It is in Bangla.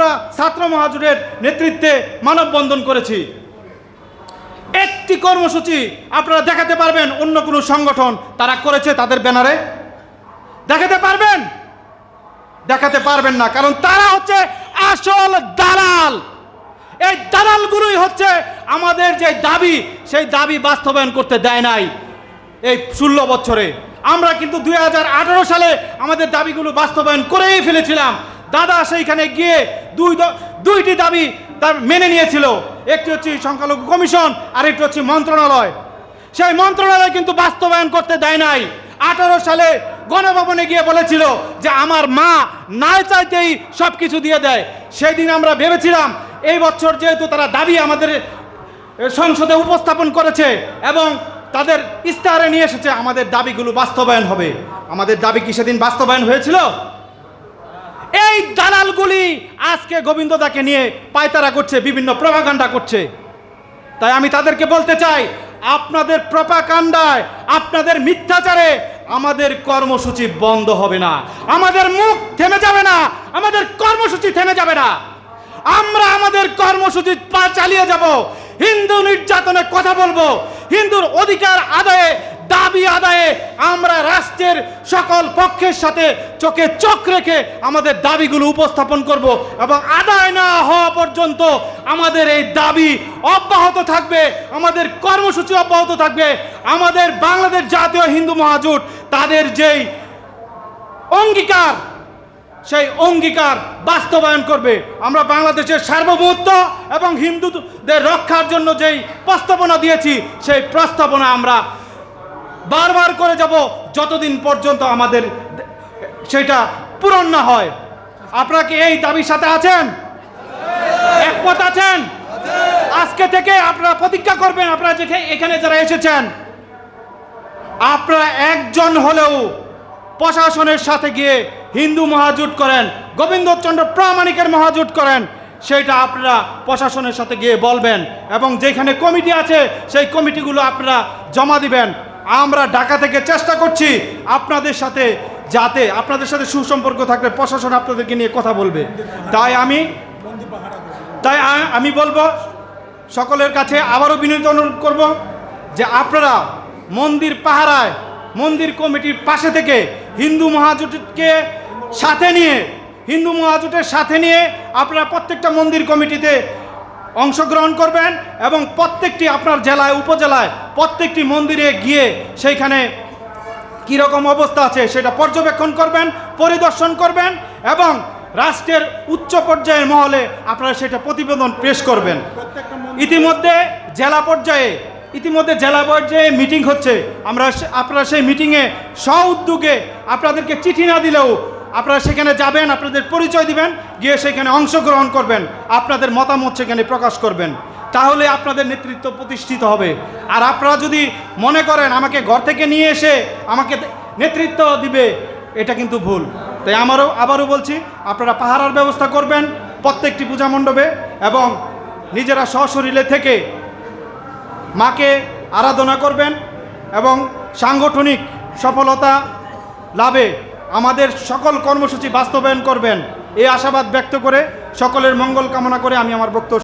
আমরা ছাত্র মহাজুরের নেতৃত্বে মানববন্ধন করেছি। একটি কর্মসূচি আপনারা দেখাতে পারবেন, অন্য কোনো সংগঠন তারা করেছে তাদের ব্যানারে। দেখাতে পারবেন? দেখাতে পারবেন না, কারণ তারা হচ্ছে আসল দালাল। এই দালালগুলোই হচ্ছে আমাদের যে দাবি, সেই দাবি বাস্তবায়ন করতে দেয় নাই এই ষোলো বছরে। আমরা কিন্তু দুই হাজার আঠারো সালে আমাদের দাবিগুলো বাস্তবায়ন করেই ফেলেছিলাম। দাদা সেইখানে গিয়ে দুই দুইটি দাবি তার মেনে নিয়েছিল। একটি হচ্ছে সংখ্যালঘু কমিশন আর একটি হচ্ছে মন্ত্রণালয়। সেই মন্ত্রণালয় কিন্তু বাস্তবায়ন করতে দেয় নাই। আঠারো সালে গণভবনে গিয়ে বলেছিল যে আমার মা না চাইতেই সব কিছু দিয়ে দেয়। সেদিন আমরা ভেবেছিলাম, এই বছর যেহেতু তারা দাবি আমাদের সংসদে উপস্থাপন করেছে এবং তাদের ইস্তাহারে নিয়ে এসেছে, আমাদের দাবিগুলো বাস্তবায়ন হবে। আমাদের দাবি কি সেদিন বাস্তবায়ন হয়েছিল? এই দালালগুলি আজকে গোবিন্দদাকে নিয়ে পায়তারা করছে, বিভিন্ন প্রভাকাণ্ডা করছে। তাই আমি তাদেরকে বলতে চাই, আপনাদের প্রপাকাণ্ডায়, আপনাদের মিথ্যাচারে আমাদের কর্মসূচি বন্ধ হবে না। আমাদের মুখ থেমে যাবে না, আমাদের কর্মসূচি থেমে যাবে না। আমরা আমাদের কর্মসূচি পা চালিয়ে যাব, হিন্দু নির্যাতনের কথা বলব, হিন্দুর অধিকার আদায়ে দাবি আদায়ে আমরা রাষ্ট্রের সকল পক্ষের সাথে চোখে চোখ রেখে আমাদের দাবিগুলো উপস্থাপন করব এবং আদায় না হওয়া পর্যন্ত আমাদের এই দাবি অব্যাহত থাকবে, আমাদের কর্মসূচি অব্যাহত থাকবে। আমাদের বাংলাদেশ জাতীয় হিন্দু মহাজোট, তাদের যেই অঙ্গীকার, সেই অঙ্গীকার বাস্তবায়ন করবে। আমরা বাংলাদেশের সার্বভৌমত্ব এবং হিন্দুদের রক্ষার জন্য যেই প্রস্তাবনা দিয়েছি, সেই প্রস্তাবনা আমরা বারবার করে যাব যতদিন পর্যন্ত আমাদের সেটা পূরণ না হয়। আপনারা কি এই দাবির সাথে আছেন? একমত আছেন? আজকে থেকে আপনারা প্রতিজ্ঞা করবেন, আপনারা এখানে যারা এসেছেন, আপনারা একজন হলেও প্রশাসনের সাথে গিয়ে হিন্দু মহাজোট করেন, গোবিন্দচন্দ্র প্রামাণিকের মহাজোট করেন, সেটা আপনারা প্রশাসনের সাথে গিয়ে বলবেন এবং যেখানে কমিটি আছে, সেই কমিটিগুলো আপনারা জমা দিবেন। আমরা ঢাকা থেকে চেষ্টা করছি আপনাদের সাথে যাতে আপনাদের সাথে সুসম্পর্ক থাকলে প্রশাসন আপনাদেরকে নিয়ে কথা বলবে। তাই আমি তাই আমি বলব সকলের কাছে আবারও বিনীত অনুরোধ করব যে আপনারা মন্দির পাহারায়, মন্দির কমিটির পাশে থেকে হিন্দু মহাজোটকে সাথে নিয়ে, হিন্দু মহাজোটের সাথে নিয়ে আপনারা প্রত্যেকটা মন্দির কমিটিতে অংশগ্রহণ করবেন এবং প্রত্যেকটি আপনার জেলায়, উপজেলায় প্রত্যেকটি মন্দিরে গিয়ে সেইখানে কীরকম অবস্থা আছে সেটা পর্যবেক্ষণ করবেন, পরিদর্শন করবেন এবং রাষ্ট্রের উচ্চ পর্যায়ের মহলে আপনারা সেটা প্রতিবেদন পেশ করবেন। ইতিমধ্যে জেলা পর্যায়ে, ইতিমধ্যে জেলা পর্যায়ে মিটিং হচ্ছে। আমরা আপনারা সেই মিটিংয়ে স্ব উদ্যোগে আপনাদেরকে চিঠি না দিলেও আপনারা সেখানে যাবেন, আপনাদের পরিচয় দিবেন, গিয়ে সেখানে অংশগ্রহণ করবেন, আপনাদের মতামত সেখানে প্রকাশ করবেন। তাহলে আপনাদের নেতৃত্ব প্রতিষ্ঠিত হবে। আর আপনারা যদি মনে করেন, আমাকে ঘর থেকে নিয়ে এসে আমাকে নেতৃত্ব দিবে, এটা কিন্তু ভুল। তাই আমারও, আবারও বলছি, আপনারা পাহারার ব্যবস্থা করবেন প্রত্যেকটি পূজা মণ্ডপে এবং নিজেরা সশরীরে থেকে মাকে আরাধনা করবেন এবং সাংগঠনিক সফলতা লাভে আমাদের সকল কর্মসূচি বাস্তবায়ন করবেন। এই আশাবাদ ব্যক্ত করে সকলের মঙ্গল কামনা করে আমি আমার বক্তব্য